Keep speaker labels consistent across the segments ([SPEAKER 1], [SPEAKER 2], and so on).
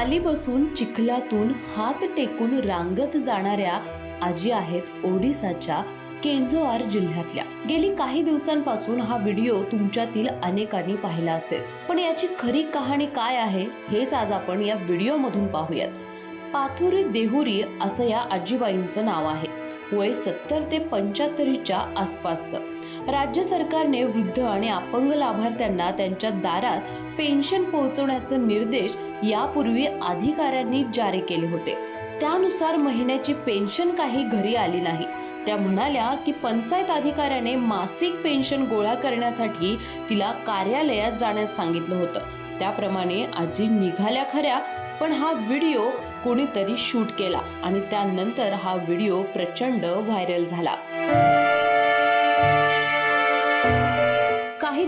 [SPEAKER 1] खाली बसून चिखलातून हात टेकून रांगत जाणाऱ्या आजी आहेत ओडिसाच्या केंजोआर जिल्ह्यातल्या. गेली काही दिवसांपासून हा व्हिडिओ तुमच्यातील अनेकांनी पाहिला असेल. पण याची खरी कहाणी काय आहे हेच आज आपण या व्हिडिओमधून पाहूयात. पाथुरी देहुरी असं या आजीबाईंचं नाव आहे. वय सत्तर ते पंच्याहत्तरीच्या आसपासचं. राज्य सरकारने वृद्ध आणि अपंग लाभार्थ्यांना त्यांच्या दारात पेन्शन पोहोचवण्याचे निर्देश यापूर्वी अधिकाऱ्यांनी जारी केले होते. त्यानुसार महिन्याची पेन्शन काही घरी आली नाही. त्या म्हणाल्या की पंचायत अधिकाऱ्याने मासिक पेन्शन गोळा करण्यासाठी तिला कार्यालयात जाण्यास सांगितलं होतं. त्याप्रमाणे आजी निघाल्या खऱ्या पण हा व्हिडिओ कोणीतरी शूट केला आणि त्यानंतर हा व्हिडिओ प्रचंड व्हायरल झाला.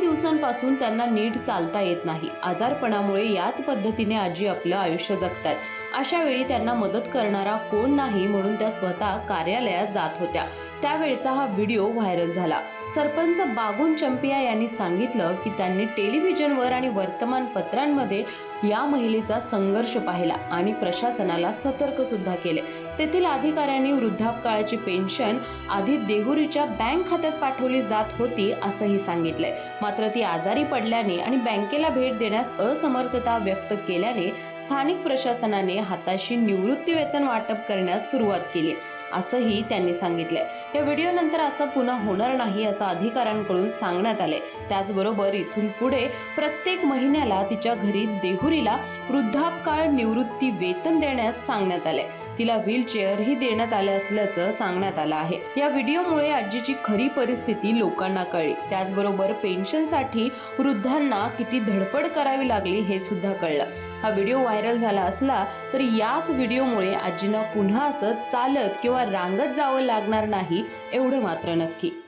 [SPEAKER 1] दिवसांपासून त्यांना नीट चालता येत नाही. आजारपणामुळे याच पद्धतीने आजी आपलं आयुष्य जगतात. अशा वेळी त्यांना मदत करणारा कोण नाही म्हणून त्या स्वतः कार्यालयात जात होत्या. त्यावेळचा हा व्हिडिओ व्हायरल झाला. सरपंच बागुन चंपिया यांनी सांगितलं की त्यांनी टेलिव्हिजनवर आणि वर्तमानपत्रांमध्ये या महिलेचा संघर्ष पाहिला आणि प्रशासनाला सतर्क सुद्धा केले. तेथील अधिकाऱ्यांनी वृद्धापकाळाची पेन्शन आधी देहुरीच्या बँक खात्यात पाठवली जात होती असंही सांगितलंय. मात्र ती आजारी पडल्याने आणि बँकेला भेट देण्यास असमर्थता व्यक्त केल्याने स्थानिक प्रशासनाने हाताशी निवृत्ती वेतन वाटप करण्यास सुरुवात केली. असंही त्यांनी सांगितलंय. या व्हिडिओनंतर असं पुन्हा होणार नाही असं अधिकाऱ्यांकडून सांगण्यात आले त्याचबरोबर इथून पुढे प्रत्येक महिन्याला तिच्या घरी देहुरीला वृद्धापकाळ निवृत्ती वेतन देण्यास सांगण्यात आले तिला व्हीलचेअरही देण्यात आले असल्याचं सांगण्यात आलं आहे. या व्हिडिओमुळे आजीची खरी परिस्थिती लोकांना कळली. त्याचबरोबर पेन्शनसाठी वृद्धांना किती धडपड करावी लागली हे सुद्धा कळलं. हा व्हिडिओ व्हायरल झाला असला तरी याच व्हिडिओमुळे आजींना पुन्हा असं चालत किंवा रांगत जावं लागणार नाही एवढं मात्र नक्की.